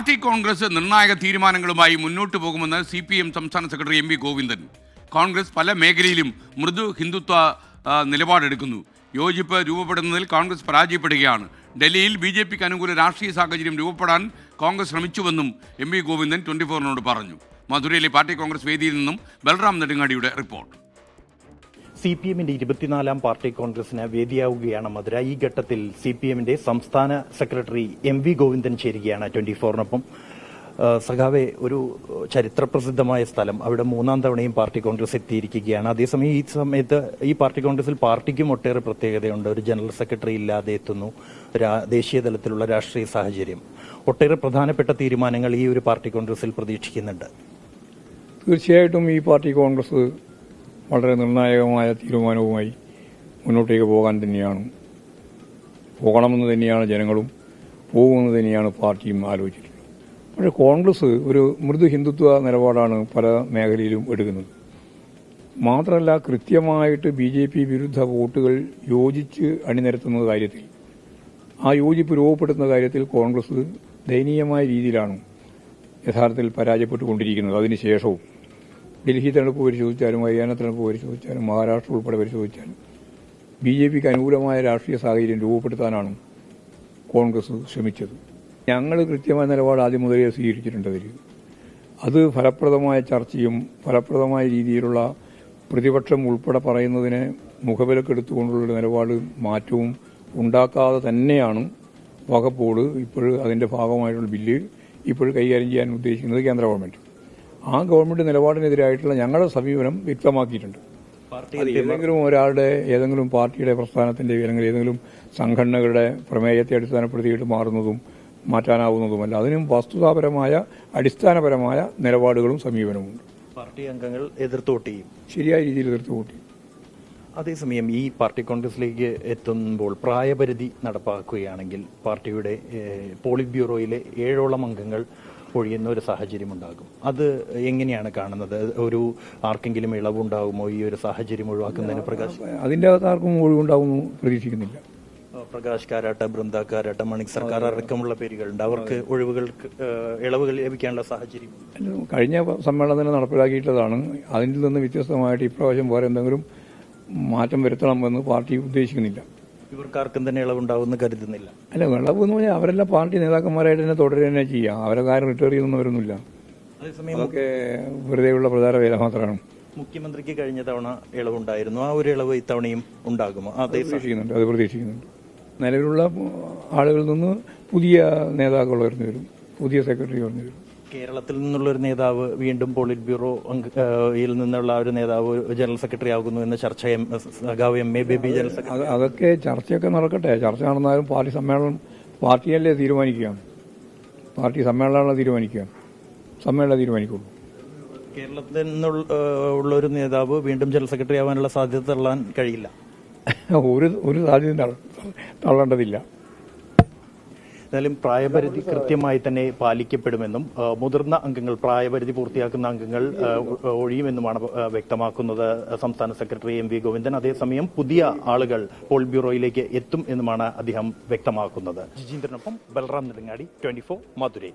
Party Congress നിർണായക തീരുമാനങ്ങളുമായി മുന്നോട്ട് പോകുമെന്ന് സി പി എം സംസ്ഥാന secretary M V Govindan. Congress പല മേഖലയിലും മൃദു ഹിന്ദുത്വ നിലപാടെടുക്കുന്നു. യോജിപ്പ് രൂപപ്പെടുന്നതിൽ കോൺഗ്രസ് പരാജയപ്പെടുകയാണ്. ഡൽഹിയിൽ ബി ജെ പിക്ക് അനുകൂല രാഷ്ട്രീയ സാഹചര്യം രൂപപ്പെടാൻ കോൺഗ്രസ് ശ്രമിച്ചുവെന്നും എം വി ഗോവിന്ദൻ ട്വന്റി ഫോറിനോട് പറഞ്ഞു. മധുരയിലെ പാർട്ടി കോൺഗ്രസ് വേദിയിൽ നിന്നും ബൽറാം നെടുങ്ങാടിയുടെ റിപ്പോർട്ട്. സി പി എമ്മിന്റെ ഇരുപത്തിനാലാം പാർട്ടി കോൺഗ്രസിന് വേദിയാവുകയാണ് മധുര. ഈ ഘട്ടത്തിൽ സി പി എമ്മിന്റെ സംസ്ഥാന സെക്രട്ടറി എം വി ഗോവിന്ദൻ ചേരുകയാണ് ട്വന്റി ഫോറിനൊപ്പം. സഖാവെ ഒരു ചരിത്രപ്രസിദ്ധമായ സ്ഥലം. അവിടെ മൂന്നാം തവണയും പാർട്ടി കോൺഗ്രസ് എത്തിയിരിക്കുകയാണ്. അതേസമയം ഈ സമയത്ത് ഈ പാർട്ടി കോൺഗ്രസിൽ പാർട്ടിക്കും ഒട്ടേറെ പ്രത്യേകതയുണ്ട്. ഒരു ജനറൽ സെക്രട്ടറി ഇല്ലാതെ എത്തുന്നു. ദേശീയ തലത്തിലുള്ള രാഷ്ട്രീയ സാഹചര്യം. ഒട്ടേറെ പ്രധാനപ്പെട്ട തീരുമാനങ്ങൾ ഈ ഒരു പാർട്ടി കോൺഗ്രസിൽ പ്രതീക്ഷിക്കുന്നുണ്ട്. തീർച്ചയായിട്ടും ഈ പാർട്ടി കോൺഗ്രസ് വളരെ നിർണായകമായ തീരുമാനവുമായി മുന്നോട്ടേക്ക് പോകാൻ തന്നെയാണ്. പോകണമെന്ന് തന്നെയാണ് ജനങ്ങളും പോകുമെന്ന് തന്നെയാണ് പാർട്ടിയും ആലോചിച്ചിട്ടുള്ളത് പക്ഷേ കോൺഗ്രസ് ഒരു മൃദു ഹിന്ദുത്വ നിലപാടാണ് പല മേഖലയിലും എടുക്കുന്നത്. മാത്രമല്ല കൃത്യമായിട്ട് ബി ജെ പി വിരുദ്ധ വോട്ടുകൾ യോജിച്ച് അണിനിരത്തുന്ന കാര്യത്തിൽ ആ യോജിപ്പ് രൂപപ്പെടുത്തുന്ന കാര്യത്തിൽ കോൺഗ്രസ് ദയനീയമായ രീതിയിലാണ് യഥാർത്ഥത്തിൽ പരാജയപ്പെട്ടുകൊണ്ടിരിക്കുന്നത്. അതിനുശേഷവും ഡൽഹി തെരഞ്ഞെടുപ്പ് പരിശോധിച്ചാലും ഹരിയാന തെരഞ്ഞെടുപ്പ് പരിശോധിച്ചാലും മഹാരാഷ്ട്ര ഉൾപ്പെടെ പരിശോധിച്ചാലും ബി ജെ പിക്ക് അനുകൂലമായ രാഷ്ട്രീയ സാഹചര്യം രൂപപ്പെടുത്താനാണ് കോൺഗ്രസ് ശ്രമിച്ചത്. ഞങ്ങൾ കൃത്യമായ നിലപാട് ആദ്യം മുതലേ സ്വീകരിച്ചിട്ടുണ്ട് അത് ഫലപ്രദമായ ചർച്ചയും ഫലപ്രദമായ രീതിയിലുള്ള പ്രതിപക്ഷം ഉൾപ്പെടെ പറയുന്നതിനെ മുഖവിലക്കെടുത്തുകൊണ്ടുള്ള നിലപാട് മാറ്റവും ഉണ്ടാക്കാതെ തന്നെയാണ് വകുപ്പോട് ഇപ്പോൾ അതിന്റെ ഭാഗമായിട്ടുള്ള ബില്ല് ഇപ്പോൾ കൈകാര്യം ചെയ്യാൻ ഉദ്ദേശിക്കുന്നത് കേന്ദ്ര ഗവൺമെന്റ്. ആ ഗവൺമെന്റ് നിലപാടിനെതിരായിട്ടുള്ള ഞങ്ങളുടെ സമീപനം വ്യക്തമാക്കിയിട്ടുണ്ട്. ഏതെങ്കിലും ഒരാളുടെ ഏതെങ്കിലും പാർട്ടിയുടെ പ്രസ്ഥാനത്തിന്റെ അല്ലെങ്കിൽ ഏതെങ്കിലും സംഘടനകളുടെ പ്രമേയത്തെ അടിസ്ഥാനപ്പെടുത്തിയിട്ട് മാറുന്നതും മാറ്റാനാവുന്നതുമല്ല അതിനും വസ്തുതാപരമായ അടിസ്ഥാനപരമായ നിലപാടുകളും സമീപനവുമുണ്ട് പാർട്ടി അംഗങ്ങൾ എതിർത്തോട്ട് ശരിയായ രീതിയിൽ എതിർത്തുകൂട്ടി അതേസമയം ഈ പാർട്ടി കോൺഗ്രസിലേക്ക് എത്തുമ്പോൾ പ്രായപരിധി നടപ്പാക്കുകയാണെങ്കിൽ പാർട്ടിയുടെ പോളിറ്റ് ബ്യൂറോയിലെ ഏഴോളം അംഗങ്ങൾ ഒഴിയുന്ന ഒരു സാഹചര്യം ഉണ്ടാകും അത് എങ്ങനെയാണ് കാണുന്നത്? ഒരു ആർക്കെങ്കിലും ഇളവുണ്ടാകുമോ ഈ ഒരു സാഹചര്യം ഒഴിവാക്കുന്നതിന് പ്രകാശ്? അതിന്റെ അകത്ത് ആർക്കും ഒഴിവുണ്ടാകുമെന്ന് പ്രതീക്ഷിക്കുന്നില്ല. പ്രകാശ് കാരാട്ട ബൃന്ദ കാരാട്ട മണിക് സർക്കാർ അടക്കമുള്ള പേരുകളുണ്ട്. അവർക്ക് ഒഴിവുകൾ ഇളവുകൾ ലഭിക്കാനുള്ള സാഹചര്യം. കഴിഞ്ഞ സമ്മേളനത്തിന് നടപ്പിലാക്കിയിട്ടതാണ് അതിൽ നിന്ന് വ്യത്യസ്തമായിട്ട് ഇപ്രാവശ്യം വേറെ എന്തെങ്കിലും മാറ്റം വരുത്തണമെന്ന് പാർട്ടി ഉദ്ദേശിക്കുന്നില്ല. ഇവർക്കാർക്കും തന്നെ ഇളവുണ്ടാവുമെന്ന് കരുതുന്നില്ല. അല്ല ഇളവ് എന്ന് പറഞ്ഞാൽ അവരെല്ലാം പാർട്ടി നേതാക്കന്മാരായിട്ട് തന്നെ തുടരുക തന്നെ ചെയ്യാം. അവരെ കാര്യം റിട്ടയർ ചെയ്യുന്നവരൊന്നുമില്ല അതേസമയം അതൊക്കെ വെറുതെയുള്ള പ്രചാര വേല മാത്രമാണ്. മുഖ്യമന്ത്രിക്ക് കഴിഞ്ഞ തവണ ഇളവുണ്ടായിരുന്നു. ആ ഒരു ഇളവ് ഇത്തവണയും ഉണ്ടാകുമോ? അത് പ്രതീക്ഷിക്കുന്നുണ്ട്. അത് പ്രതീക്ഷിക്കുന്നുണ്ട്. നിലവിലുള്ള ആളുകളിൽ നിന്ന് പുതിയ നേതാക്കൾ ഉയർന്നു വരും. പുതിയ സെക്രട്ടറി ഉയർന്നു വരും. കേരളത്തിൽ നിന്നുള്ള ഒരു നേതാവ് വീണ്ടും പോളിറ്റ് ബ്യൂറോ യിൽ നിന്നുള്ള ഒരു നേതാവ് ജനറൽ സെക്രട്ടറി ആകുന്നു എന്ന ചർച്ച എം- സഖാവ് M A Baby general secretary. അത് അതൊക്കെ ചർച്ചയൊക്കെ നടക്കട്ടെ. ചർച്ച നടന്നാലും പാർട്ടി സമ്മേളനം പാർട്ടിയല്ലേ തീരുമാനിക്കുക. പാർട്ടി സമ്മേളനമാണ് തീരുമാനിക്കുക. സമ്മേളനം തീരുമാനിക്കുള്ളൂ. കേരളത്തിൽ നിന്നുള്ള ഒരു നേതാവ് വീണ്ടും ജനറൽ സെക്രട്ടറി ആവാനുള്ള സാധ്യത തള്ളാൻ കഴിയില്ല. ഒരു ഒരു സാധ്യത തള്ള- തള്ളേണ്ടതില്ല. എന്നാലും പ്രായപരിധി കൃത്യമായി തന്നെ പാലിക്കപ്പെടുമെന്നും മുതിർന്ന അംഗങ്ങൾ പ്രായപരിധി പൂർത്തിയാക്കുന്ന അംഗങ്ങൾ ഒഴിയുമെന്നുമാണ് വ്യക്തമാക്കുന്നത് സംസ്ഥാന സെക്രട്ടറി എം വി ഗോവിന്ദൻ. അതേസമയം പുതിയ ആളുകൾ പോൾ ബ്യൂറോയിലേക്ക് എത്തും എന്നുമാണ് അദ്ദേഹം വ്യക്തമാക്കുന്നത്. ജിജീന്ദ്രനൊപ്പം ബൽറാം നെടുങ്ങാടി ട്വന്റി മധുരൈ.